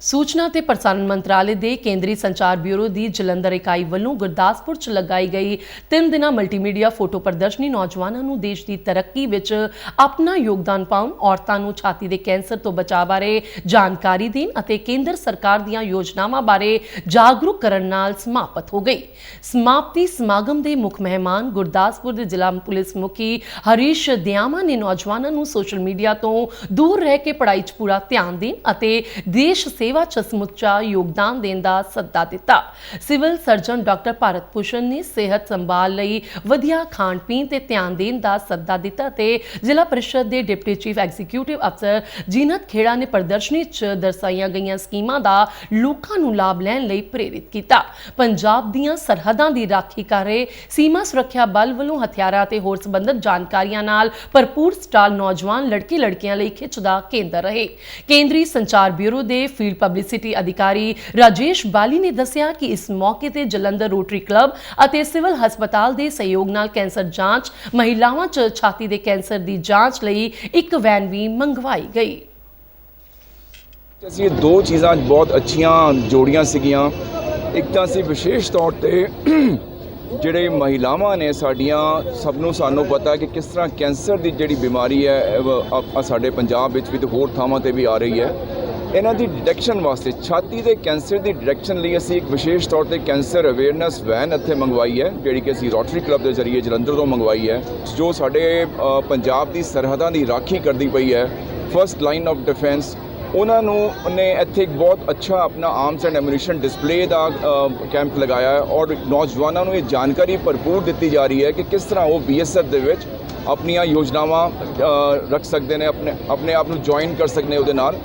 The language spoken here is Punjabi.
ਸੂਚਨਾ ਤੇ ਪ੍ਰਸਾਰਣ ਮੰਤਰਾਲੇ ਦੇ ਕੇਂਦਰੀ ਸੰਚਾਰ ਬਿਊਰੋ ਦੀ ਜਲੰਧਰ ਇਕਾਈ ਵੱਲੋਂ ਗੁਰਦਾਸਪੁਰ 'ਚ ਲਗਾਈ ਗਈ ਤਿੰਨ ਦਿਨਾਂ ਮਲਟੀਮੀਡੀਆ ਫੋਟੋ ਪ੍ਰਦਰਸ਼ਨੀ ਨੌਜਵਾਨਾਂ ਨੂੰ ਦੇਸ਼ ਦੀ ਤਰੱਕੀ ਵਿੱਚ ਆਪਣਾ ਯੋਗਦਾਨ ਪਾਉਣ, ਔਰਤਾਂ ਨੂੰ ਛਾਤੀ ਦੇ ਕੈਂਸਰ ਤੋਂ ਬਚਾਅ ਬਾਰੇ ਜਾਣਕਾਰੀ ਦੇਣ ਅਤੇ ਕੇਂਦਰ ਸਰਕਾਰ ਦੀਆਂ ਯੋਜਨਾਵਾਂ ਬਾਰੇ ਜਾਗਰੂਕ ਕਰਨ ਨਾਲ ਸਮਾਪਤ ਹੋ ਗਈ। ਸਮਾਪਤੀ ਸਮਾਗਮ ਦੇ ਮੁੱਖ ਮਹਿਮਾਨ ਗੁਰਦਾਸਪੁਰ ਦੇ ਜ਼ਿਲ੍ਹਾ ਪੁਲਿਸ ਮੁਖੀ ਹਰੀਸ਼ ਦਿਆਮਾ ਨੇ ਨੌਜਵਾਨਾਂ ਨੂੰ ਸੋਸ਼ਲ ਮੀਡੀਆ ਤੋਂ ਦੂਰ ਰਹਿ ਕੇ ਪੜ੍ਹਾਈ 'ਚ ਪੂਰਾ ਧਿਆਨ ਦੇਣ ਅਤੇ ਦੇਸ਼ ਸੇਵਾ 'ਚ ਸਮੁੱਚਾ ਯੋਗਦਾਨ ਦੇਣ ਦਾ ਸੱਦਾ ਦਿੱਤਾ। Civil surgeon doctor Bharat Bhushan ਨੇ ਸਿਹਤ ਸੰਭਾਲ ਲਈ ਵਧੀਆ ਖਾਣ ਪੀਣ ਤੇ ਧਿਆਨ ਦੇਣ ਦਾ ਸੱਦਾ ਦਿੱਤਾ ਤੇ ਜ਼ਿਲ੍ਹਾ ਪਰਿਸ਼ਦ ਦੇ ਡਿਪਟੀ ਚੀਫ ਐਗਜ਼ੀਕਿਊਟਿਵ ਅਫਸਰ ਜੀਨਤ ਖੇੜਾ ਨੇ ਪ੍ਰਦਰਸ਼ਨੀ 'ਚ ਦਰਸਾਈਆਂ ਗਈਆਂ ਸਕੀਮਾਂ ਦਾ ਲੋਕਾਂ ਨੂੰ ਲਾਭ ਲੈਣ ਲਈ ਪ੍ਰੇਰਿਤ ਕੀਤਾ। ਪੰਜਾਬ ਦੀਆਂ ਸਰਹੱਦਾਂ ਦੀ ਰਾਖੀ ਕਰ ਰਹੇ ਸੀਮਾ ਸੁਰੱਖਿਆ ਬਲ ਵੱਲੋਂ ਹਥਿਆਰਾਂ ਤੇ ਹੋਰ ਸੰਬੰਧਿਤ ਜਾਣਕਾਰੀਆਂ ਨਾਲ ਭਰਪੂਰ ਸਟਾਲ ਨੌਜਵਾਨ ਲੜਕੀ ਲੜਕੀਆਂ ਲਈ ਖਿੱਚ ਦਾ ਕੇਂਦਰ ਰਹੇ। ਕੇਂਦਰੀ ਸੰਚਾਰ ਬਿਊਰੋ ਦੇ ਫੀਲਡ ਪਬਲਿਸਿਟੀ ਅਧਿਕਾਰੀ ਰਾਜੇਸ਼ ਬਾਲੀ ਨੇ ਦੱਸਿਆ ਕਿ ਇਸ ਮੌਕੇ ਤੇ ਜਲੰਧਰ ਰੋਟਰੀ ਕਲੱਬ ਅਤੇ ਸਿਵਲ ਹਸਪਤਾਲ ਦੇ ਸਹਿਯੋਗ ਨਾਲ ਕੈਂਸਰ ਜਾਂਚ ਮਹਿਲਾਵਾਂ 'ਚ ਛਾਤੀ ਦੇ ਕੈਂਸਰ ਦੀ ਜਾਂਚ ਲਈ ਇੱਕ ਵੈਨ ਵੀ ਮੰਗਵਾਈ ਗਈ ਅਸੀਂ ਦੋ ਚੀਜ਼ਾਂ ਬਹੁਤ ਅੱਛੀਆਂ ਜੋੜੀਆਂ ਸੀਗੀਆਂ ਇੱਕ ਤਾਂ ਅਸੀਂ ਵਿਸ਼ੇਸ਼ ਤੌਰ ਤੇ ਜਿਹੜੇ ਮਹਿਲਾਵਾਂ ਨੇ ਸਾਡੀਆਂ ਸਭ ਨੂੰ ਸਾਨੂੰ ਪਤਾ ਕਿ ਕਿਸ ਤਰ੍ਹਾਂ ਕੈਂਸਰ ਦੀ ਜਿਹੜੀ ਬਿਮਾਰੀ ਹੈ ਸਾਡੇ ਪੰਜਾਬ ਵਿੱਚ ਵੀ ਤੇ ਹੋਰ ਥਾਵਾਂ ਤੇ ਵੀ ਆ ਰਹੀ ਹੈ ਇਹਨਾਂ ਦੀ ਡਿਟੈਕਸ਼ਨ ਵਾਸਤੇ ਛਾਤੀ ਦੇ ਕੈਂਸਰ ਦੀ ਡਿਟੈਕਸ਼ਨ ਲਈ ਅਸੀਂ ਇੱਕ ਵਿਸ਼ੇਸ਼ ਤੌਰ ਤੇ ਕੈਂਸਰ ਅਵੇਅਰਨੈਸ ਵੈਨ ਇੱਥੇ ਮੰਗਵਾਈ ਹੈ, ਜਿਹੜੀ ਕਿ ਅਸੀਂ ਰੋਟਰੀ ਕਲੱਬ ਦੇ ਜ਼ਰੀਏ ਜਲੰਧਰ ਤੋਂ ਮੰਗਵਾਈ ਹੈ, ਜੋ ਸਾਡੇ ਪੰਜਾਬ ਦੀ ਸਰਹੱਦਾਂ ਦੀ ਰਾਖੀ ਕਰਦੀ ਪਈ ਹੈ ਫਰਸਟ ਲਾਈਨ ਆਫ ਡਿਫੈਂਸ ਉਹਨਾਂ ਨੂੰ ਨੇ ਇੱਥੇ ਇੱਕ ਬਹੁਤ ਅੱਛਾ ਆਪਣਾ ਆਰਮਸ ਐਂਡ ਐਮੂਨੀਸ਼ਨ ਡਿਸਪਲੇ ਦਾ ਕੈਂਪ ਲਗਾਇਆ ਹੈ ਔਰ ਨੌਜਵਾਨਾਂ ਨੂੰ ਇਹ ਜਾਣਕਾਰੀ ਭਰਪੂਰ ਦਿੱਤੀ ਜਾ ਰਹੀ ਹੈ ਕਿ ਕਿਸ ਤਰ੍ਹਾਂ ਉਹ ਬੀਐਸਐਫ ਦੇ ਵਿੱਚ ਆਪਣੀਆਂ ਯੋਜਨਾਵਾਂ ਰੱਖ ਸਕਦੇ ਨੇ, ਆਪਣੇ ਆਪਣੇ ਆਪ ਨੂੰ ਜੁਆਇਨ ਕਰ ਸਕਦੇ ਨੇ ਉਹਦੇ ਨਾਲ।